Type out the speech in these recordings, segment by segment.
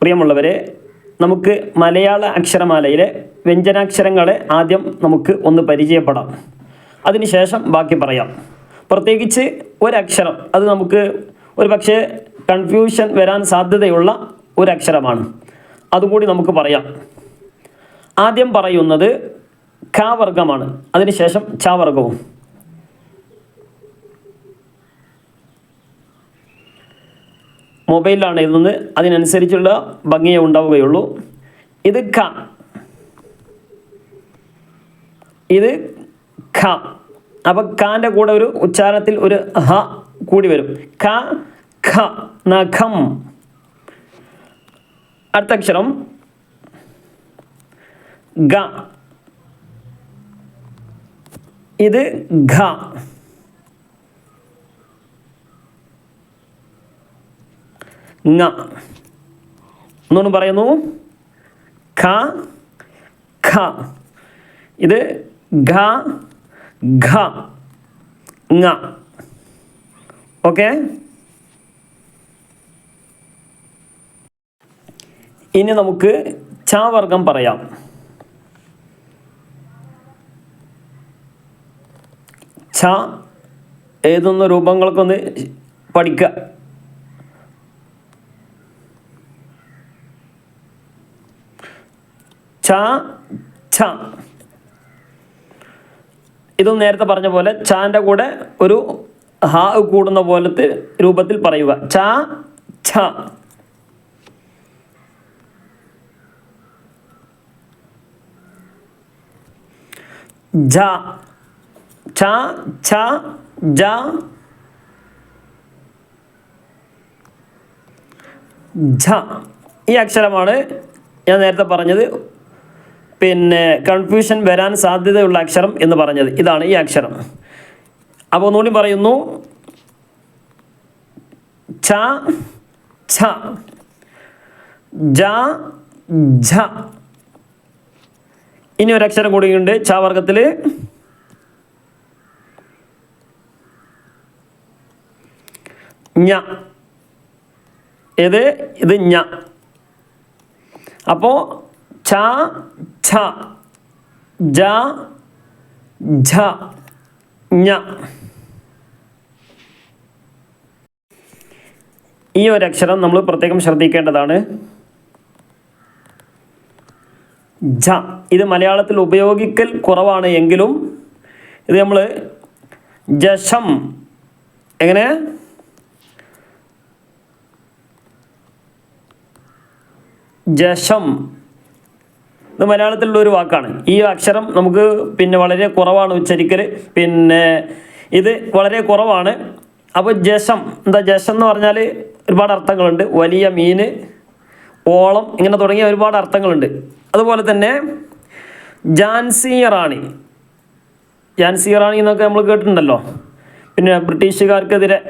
പ്രിയമുള്ളവരെ നമുക്ക് മലയാള അക്ഷരമാലയിലെ വ്യഞ്ജനാക്ഷരങ്ങളെ ആദ്യം നമുക്ക് ഒന്ന് പരിചയപ്പെടാം. അതിനുശേഷം ബാക്കി പറയാം. പ്രത്യേകിച്ച് ഒരക്ഷരം അത് നമുക്ക് ഒരു പക്ഷേ കൺഫ്യൂഷൻ വരാൻ സാധ്യതയുള്ള ഒരക്ഷരമാണ്. അതുകൂടി നമുക്ക് പറയാം. ആദ്യം പറയുന്നത് ഖ വർഗമാണ് അതിനുശേഷം ച മൊബൈലിലാണ് എഴുതുന്നത് അതിനനുസരിച്ചുള്ള ഭംഗിയെ ഉണ്ടാവുകയുള്ളൂ. ഇത് ഖ. ഇത് ഖ. അപ്പം ഖാന്റെ കൂടെ ഒരു ഉച്ചാരണത്തിൽ ഒരു ഹ കൂടി വരും. ഖ ഖ നഖം. അടുത്ത അക്ഷരം ഗ. ഇത് ഘ ങ. ഒന്നുകൂടി പറയുന്നു ഖ ഖ. ഇത് ഘ ഘ ങ. ഓക്കെ? ഇനി നമുക്ക് ച വർഗം പറയാം. ച എഴുതുന്ന രൂപങ്ങൾക്കൊന്ന് പഠിക്കുക ഛ ഛ ഇതും നേരത്തെ പറഞ്ഞ പോലെ ചാന്റെ കൂടെ ഒരു ഹ കൂടുന്ന പോലത്തെ രൂപത്തിൽ പറയുക. ച ഛ ജ. ഛ ഛ ജ. ഝ ഈ അക്ഷരമാണ് ഞാൻ നേരത്തെ പറഞ്ഞത് പിന്നെ കൺഫ്യൂഷൻ വരാൻ സാധ്യതയുള്ള അക്ഷരം എന്ന് പറഞ്ഞത്. ഇതാണ് ഈ അക്ഷരം. അപ്പോൾ ഒന്നുകൂടി പറയുന്നു. ഛ ഛ ജ ഝ. ഇനി ഒരു അക്ഷരം കൂടിയുണ്ട്. ഛ വർഗത്തിൽ ഞ. ഏത്? ഇത് ഞ. അപ്പോൾ ഛ ഛ ജ ഝ ഞ ഈ ഒരു അക്ഷരം നമ്മൾ പ്രത്യേകം ശ്രദ്ധിക്കേണ്ടതാണ്. ജ ഇത് മലയാളത്തിൽ ഉപയോഗിക്കൽ കുറവാണ് എങ്കിലും ഇത് നമ്മൾ ജഷം. എങ്ങനെ? ജഷം. ഇത് മലയാളത്തിലുള്ള ഒരു വാക്കാണ്. ഈ അക്ഷരം നമുക്ക് പിന്നെ വളരെ കുറവാണ് ഉച്ചരിക്കൽ പിന്നെ ഇത് വളരെ കുറവാണ്. അപ്പോൾ ജശം എന്താ ജശം എന്ന് പറഞ്ഞാൽ ഒരുപാട് അർത്ഥങ്ങളുണ്ട്. വലിയ മീൻ ഓളം ഇങ്ങനെ തുടങ്ങിയ ഒരുപാട് അർത്ഥങ്ങളുണ്ട്. അതുപോലെ തന്നെ ജാൻസി റാണി ജാൻസി റാണി എന്നൊക്കെ നമ്മൾ കേട്ടിട്ടുണ്ടല്ലോ. പിന്നെ ബ്രിട്ടീഷുകാർക്കെതിരെ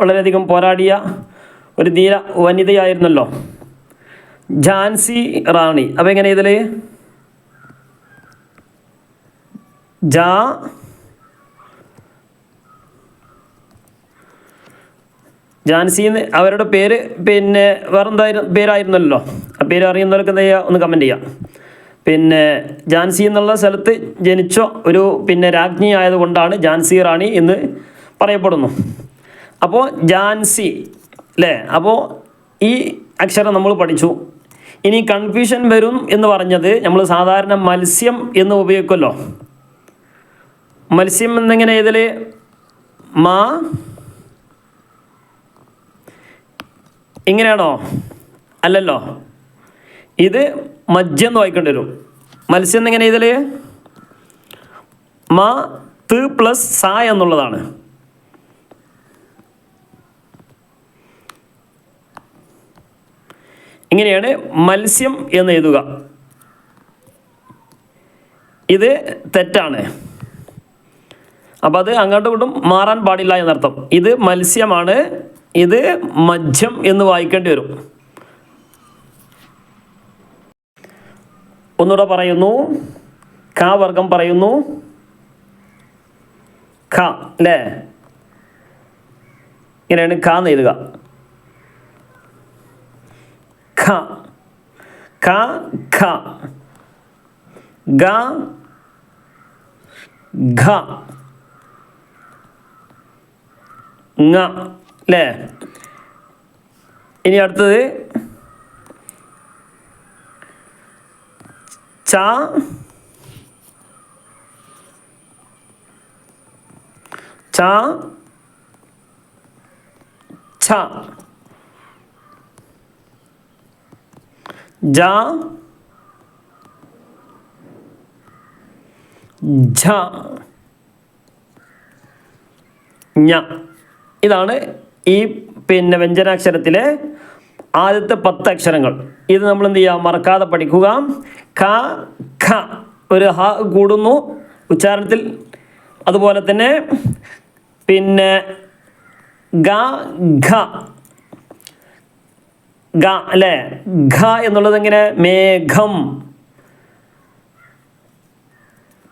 വളരെയധികം പോരാടിയ ഒരു ധീര വനിതയായിരുന്നല്ലോ. ഝാൻസി റാണി. അപ്പം എങ്ങനെ ഇതിൽ ജാ ജാൻസി എന്ന് അവരുടെ പേര് പിന്നെ വേറെന്തായിരുന്നു പേരായിരുന്നല്ലോ. ആ പേര് അറിയുന്നവർക്ക് എന്താ ചെയ്യുക? ഒന്ന് കമന്റ് ചെയ്യാം പിന്നെ ജാൻസി എന്നുള്ള സ്ഥലത്ത് ജനിച്ച ഒരു പിന്നെ രാജ്ഞി ആയതുകൊണ്ടാണ് ജാൻസി റാണി എന്ന് പറയപ്പെടുന്നു. അപ്പോൾ ജാൻസി അല്ലേ അപ്പോൾ ഈ അക്ഷരം നമ്മൾ പഠിച്ചു. ഇനി കൺഫ്യൂഷൻ വരും എന്ന് പറഞ്ഞത് നമ്മൾ സാധാരണ മത്സ്യം എന്ന് ഉപയോഗിക്കുമല്ലോ. മത്സ്യം എന്നെങ്ങനെ ഇതിൽ മാ. ഇങ്ങനെയാണോ? അല്ലല്ലോ. ഇത് മജ്ജ എന്ന് വായിക്കേണ്ടി വരും. മത്സ്യം എന്നെങ്ങനെ ഇതിൽ മാ ത് പ്ലസ് സ എന്നുള്ളതാണ്. ഇങ്ങനെയാണ് മത്സ്യം എന്ന് എഴുതുക. ഇത് തെറ്റാണ്. അപ്പം അത് അങ്ങോട്ടും മാറാൻ പാടില്ല എന്നർത്ഥം. ഇത് മത്സ്യമാണ് ഇത് മജ്ജം എന്ന് വായിക്കേണ്ടി വരും. ഒന്നുകൂടെ പറയുന്നു. ക വർഗം പറയുന്നു. ഖ അല്ലേ? ഇങ്ങനെയാണ് ഖ എന്ന് എഴുതുക. ഖ. ഖ ഖ. ഗ ഘ ങ അല്ലേ ഇനി അടുത്തത്. ച. ച. ഛ ജ ഝ ഞ ഇതാണ് ഈ പിന്നെ വ്യഞ്ജനാക്ഷരത്തിലെ ആദ്യത്തെ പത്ത് അക്ഷരങ്ങൾ ഇത് നമ്മൾ എന്ത് ചെയ്യുക മറക്കാതെ പഠിക്കുക. ഖ ഖ. ഒരു ഹ കൂടുന്നു. ഉച്ചാരണത്തിൽ അതുപോലെ തന്നെ പിന്നെ ഗ ഗ അല്ലേ? ഘ എന്നുള്ളത് എങ്ങനെ? മേഘം.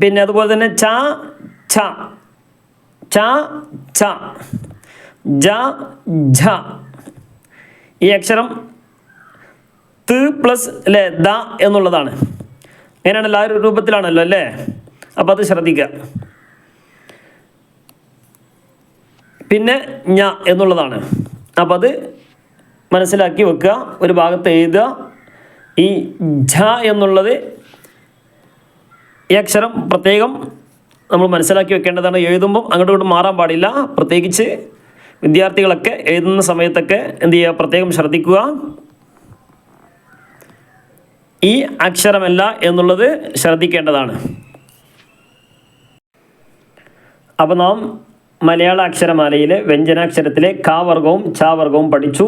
പിന്നെ അതുപോലെ തന്നെ ച ഛ ച ഛ ജ ഝ. ഈ അക്ഷരം ത് പ്ലസ് അല്ലേ ദ എന്നുള്ളതാണ്. അങ്ങനെയാണല്ലോ ആ ഒരു രൂപത്തിലാണല്ലോ അല്ലേ? അപ്പോൾ അത് ശ്രദ്ധിക്കുക. പിന്നെ ഞ എന്നുള്ളതാണ്. അപ്പോൾ അത് മനസ്സിലാക്കി വെക്കുക. ഒരു ഭാഗത്ത് എഴുതുക. ഈ ഝ എന്നുള്ളത് ഈ അക്ഷരം പ്രത്യേകം നമ്മൾ മനസ്സിലാക്കി വെക്കേണ്ടതാണ്. എഴുതുമ്പോൾ അങ്ങോട്ടും ഇങ്ങോട്ടും മാറാൻ പാടില്ല. പ്രത്യേകിച്ച് വിദ്യാർത്ഥികളൊക്കെ എഴുതുന്ന സമയത്തൊക്കെ എന്ത് ചെയ്യുക? പ്രത്യേകം ശ്രദ്ധിക്കുക. ഈ അക്ഷരമല്ല എന്നുള്ളത് ശ്രദ്ധിക്കേണ്ടതാണ്. അപ്പോൾ നാം മലയാള അക്ഷരമാലയിലെ വ്യഞ്ജനാക്ഷരത്തിലെ കാവർഗവും വർഗവും വർഗവും പഠിച്ചു.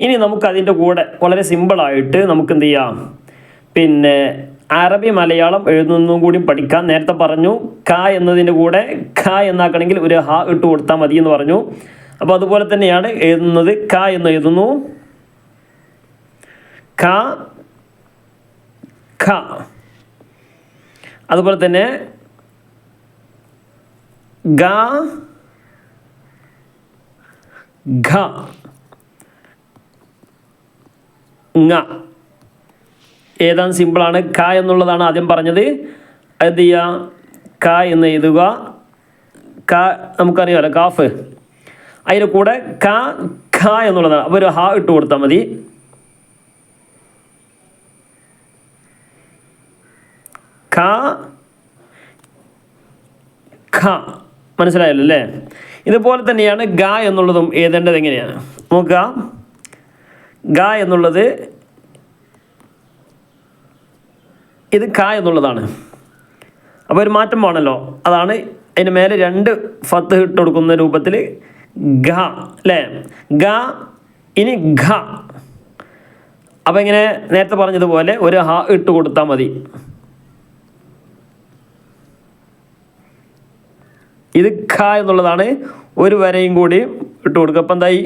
ഇനി നമുക്ക് അതിന്റെ കൂടെ വളരെ സിമ്പിളായിട്ട് നമുക്ക് എന്ത് ചെയ്യാം? പിന്നെ അറബി മലയാളം എഴുതുന്നതും കൂടി പഠിക്കാൻ നേരത്തെ പറഞ്ഞു ക എന്നതിന്റെ കൂടെ ക എന്നാക്കണമെങ്കിൽ ഒരു ഹ ഇട്ട് കൊടുത്താൽ മതി എന്ന് പറഞ്ഞു. അപ്പോൾ അതുപോലെ തന്നെയാണ് എഴുതുന്നത്. ക എന്ന് എഴുതുന്നു. ക ഖ. അതുപോലെ തന്നെ ഗ ഘ. ങ. ഏതാണ് സിമ്പിളാണ് ക എന്നുള്ളതാണ് ആദ്യം പറഞ്ഞത്. എന്ത് ചെയ്യുക ക എന്ന് എഴുതുക. ക നമുക്കറിയാമല്ലോ കാഫ് അതിന്റെ കൂടെ ക ഖ എന്നുള്ളതാണ്. അപ്പോൾ ഒരു ഹ ഇട്ട് കൊടുത്താൽ മതി. ഖ ഖ മനസ്സിലായല്ലോ അല്ലേ? ഇതുപോലെ തന്നെയാണ് ഗ എന്നുള്ളതും എഴുതേണ്ടത് എങ്ങനെയാണ്? നോക്കുക. ഗ എന്നുള്ളത് ഇത് ക എന്നുള്ളതാണ്. അപ്പോൾ ഒരു മാറ്റം വേണമല്ലോ അതാണ് അതിന് മേലെ രണ്ട് ഫത്ത് ഇട്ട് കൊടുക്കുന്ന രൂപത്തിൽ ഗ അല്ലേ? ഗ ഇനി ഘ. അപ്പോൾ ഇങ്ങനെ നേരത്തെ പറഞ്ഞതുപോലെ ഒരു ഹ ഇട്ട് കൊടുത്താൽ മതി. ഇത് ഖ എന്നുള്ളതാണ് ഒരു വരയും കൂടി ഇട്ട് കൊടുക്കുക. അപ്പം എന്തായി?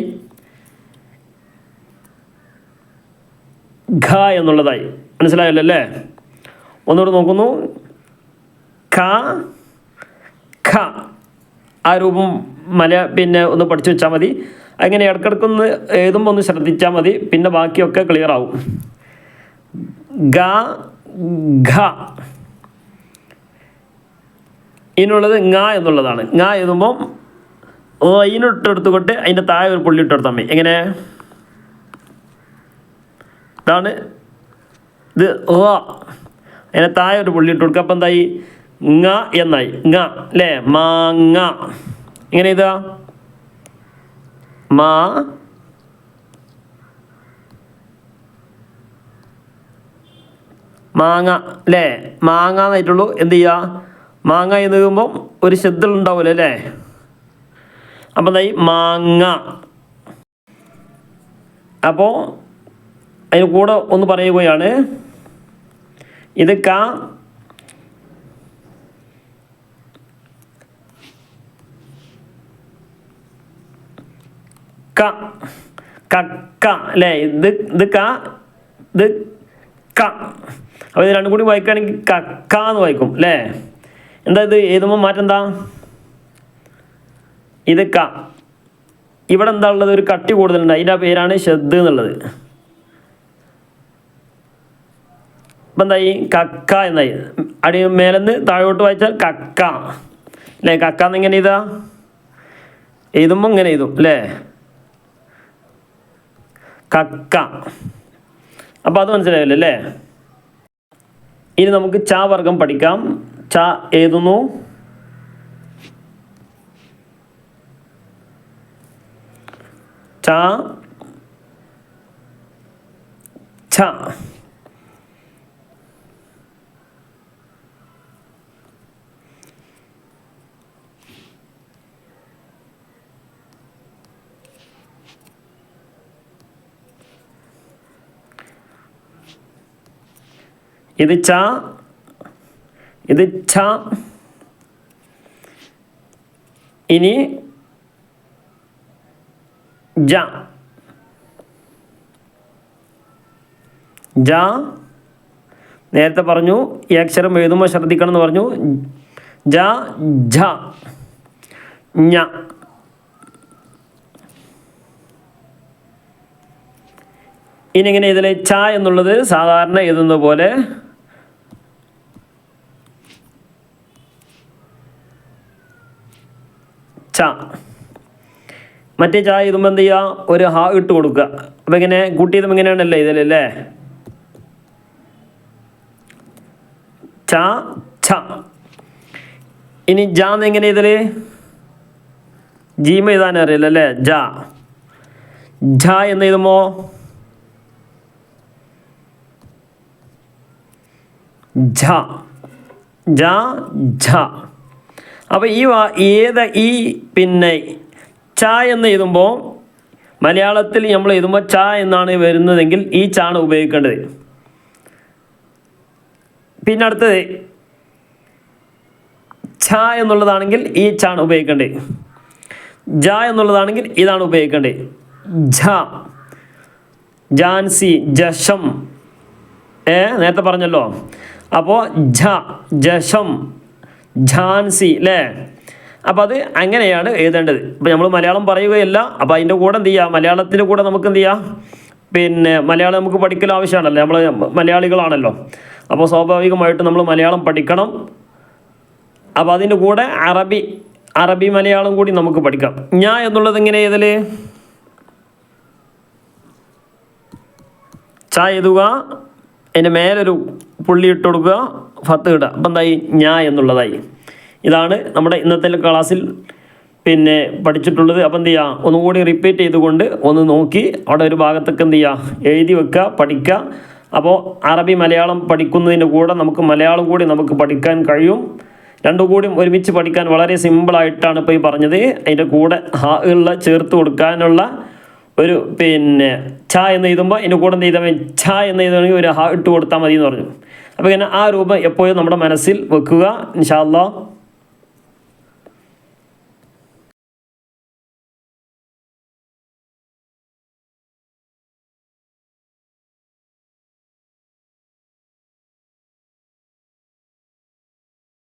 ഖ എന്നുള്ളതായി. മനസ്സിലായല്ലോ അല്ലേ ഒന്നുകൂടെ നോക്കുന്നു. ഖ ഖ. ആ രൂപം മല പിന്നെ ഒന്ന് പഠിച്ചു വെച്ചാൽ മതി. അങ്ങനെ ഇടക്കിടക്കൊന്ന് എഴുതുമ്പോൾ ഒന്ന് ശ്രദ്ധിച്ചാൽ മതി. പിന്നെ ബാക്കിയൊക്കെ ക്ലിയർ ആവും. ഗ ഘ ഇതിനുള്ളത് ങ എന്നുള്ളതാണ്. ങ എഴുതുമ്പം ഇതിനിട്ടെടുത്തുകൊണ്ട് അതിന്റെ താഴെ ഒരു പുള്ളി ഇട്ടെടുത്താൽ മതി. എങ്ങനെ? ഇതാണ്. ഇത് ഓ അതിന്റെ താഴെ ഒരു പുള്ളി ഇട്ട് കൊടുക്കുക അപ്പം എന്തായി? ങ എന്നായി. ങ അല്ലേ? മാങ്ങ. എങ്ങനെ ഇതാ മാ. മാങ്ങ അല്ലേ? മാങ്ങ എന്നായിട്ടുള്ളൂ എന്ത് ചെയ്യുക? മാങ്ങ എന്ന് പറയുമ്പം ഒരു ശബ്ദം ഉണ്ടാവില്ല അല്ലേ? അപ്പം എന്തായി മാങ്ങ. അപ്പോൾ അതിന് കൂടെ ഒന്ന് പറയുകയാണ്. ഇത് ക ക കക്ക അല്ലേ? ഇത് ഇത് ക ഇത് ക. അപ്പോൾ ഇത് രണ്ടും കൂടി വായിക്കുകയാണെങ്കിൽ കക്ക എന്ന് വായിക്കും അല്ലേ? എന്താ ഇത്? എഴുതുമ്പോൾ മാറ്റം എന്താ? ഇത് ക ഇവിടെ എന്താ ഉള്ളത്? ഒരു കട്ടി കൂടുതലുണ്ട്. അതിന്റെ പേരാണ് ഷെദ് എന്നുള്ളത്. ഇപ്പം എന്തായി? കക്ക എന്നായി. അടി മേലെന്ന് താഴോട്ട് വായിച്ചാൽ കക്ക. അല്ലേ കക്ക എന്നിങ്ങനെ ഇതാ എഴുതുമ്പോൾ ഇങ്ങനെ എഴുതും അല്ലേ കക്ക. അപ്പോൾ അത് മനസ്സിലായല്ലോ അല്ലേ ഇനി നമുക്ക് ചാ വർഗം പഠിക്കാം. ച എഴുതുന്നു ച ഛ ഇത് ച ഇത് ഛ. ഇനി ജ. ജ. നേരത്തെ പറഞ്ഞു ഈ അക്ഷരം എഴുതുമ്പോൾ ശ്രദ്ധിക്കണം എന്ന് പറഞ്ഞു. ജ ജ ഞ. ഇനി ഇങ്ങനെ ഇതിലെ ച എന്നുള്ളത് സാധാരണ എഴുതുന്ന പോലെ ച. മറ്റേ ചായ ഇതുമ്പോൾ എന്ത് ചെയ്യുക ഒരു ഹാ ഇട്ട് കൊടുക്കുക അപ്പം ഇങ്ങനെ കൂട്ടിയതും ഇങ്ങനെയാണല്ലേ ഇതിലല്ലേ ച ഛ ഇനി ജ എന്ന് എങ്ങനെ ഇതിൽ ജീമ എഴുതാൻ അറിയില്ല അല്ലേ? ജ. ജ എന്ന് എഴുതുമോ ജ ജ. അപ്പോൾ ഈ ഏത് ഈ പിന്നെ ച എന്ന് എഴുതുമ്പോൾ മലയാളത്തിൽ നമ്മൾ എഴുതുമ്പോൾ ച എന്നാണ് വരുന്നതെങ്കിൽ ഈ ചാണ് ഉപയോഗിക്കേണ്ടത്. പിന്നെ അടുത്തത് ഛ എന്നുള്ളതാണെങ്കിൽ ഈ ചാണ് ഉപയോഗിക്കേണ്ടത്. ജ എന്നുള്ളതാണെങ്കിൽ ഇതാണ് ഉപയോഗിക്കേണ്ടത്. ഝ ജാൻസി ജഷം. ഏ നേരത്തെ പറഞ്ഞല്ലോ. അപ്പോൾ ജഷം. ഝാൻസി അല്ലേ അപ്പോൾ അത് അങ്ങനെയാണ് എഴുതേണ്ടത്. ഇപ്പോൾ നമ്മൾ മലയാളം പറയുകയല്ല അപ്പോൾ അതിന്റെ കൂടെ എന്ത് ചെയ്യുക മലയാളത്തിന്റെ കൂടെ നമുക്ക് എന്ത് ചെയ്യാം? പിന്നെ മലയാളം നമുക്ക് പഠിക്കൽ ആവശ്യമാണല്ലോ. നമ്മൾ മലയാളികളാണല്ലോ. അപ്പോൾ സ്വാഭാവികമായിട്ട് നമ്മൾ മലയാളം പഠിക്കണം. അപ്പോൾ അതിന്റെ കൂടെ അറബി അറബി മലയാളം കൂടി നമുക്ക് പഠിക്കാം. ഞാൻ എന്നുള്ളത് എങ്ങനെ ഏതൽ ചായ എഴുതുക അതിന്റെ മേലൊരു പുള്ളി ഇട്ട് കൊടുക്കുക. ഫത്ത് കിട്ടുക അപ്പം എന്തായി? ഞാ എന്നുള്ളതായി. ഇതാണ് നമ്മുടെ ഇന്നത്തെ ക്ലാസ്സിൽ പിന്നെ പഠിച്ചിട്ടുള്ളത്. അപ്പം എന്ത് ചെയ്യുക ഒന്നുകൂടി റിപ്പീറ്റ് ചെയ്തുകൊണ്ട് ഒന്ന് നോക്കി. അവിടെ ഒരു ഭാഗത്തൊക്കെ എന്ത് ചെയ്യുക എഴുതി വെക്കുക പഠിക്കുക. അപ്പോൾ അറബി മലയാളം പഠിക്കുന്നതിന്റെ കൂടെ നമുക്ക് മലയാളം കൂടി നമുക്ക് പഠിക്കാൻ കഴിയും. രണ്ടും കൂടി ഒരുമിച്ച് പഠിക്കാൻ വളരെ സിമ്പിളായിട്ടാണ് ഇപ്പോൾ ഈ പറഞ്ഞത്. അതിന്റെ കൂടെ ഹാ ഉള്ള ചേർത്ത് കൊടുക്കാനുള്ള ഒരു പിന്നെ ഛ എന്ന് എഴുതുമ്പോൾ അതിന്റെ കൂടെ എന്ത് ചെയ്താൽ ഛ എന്ന് എഴുതുകയാണെങ്കിൽ ഒരു ഹാ ഇട്ട് കൊടുത്താൽ മതി എന്ന് പറഞ്ഞു. അപ്പോൾ ഇങ്ങനെ ആ രൂപം എപ്പോഴും നമ്മുടെ മനസ്സിൽ വെക്കുക ഇൻഷാല്ലാ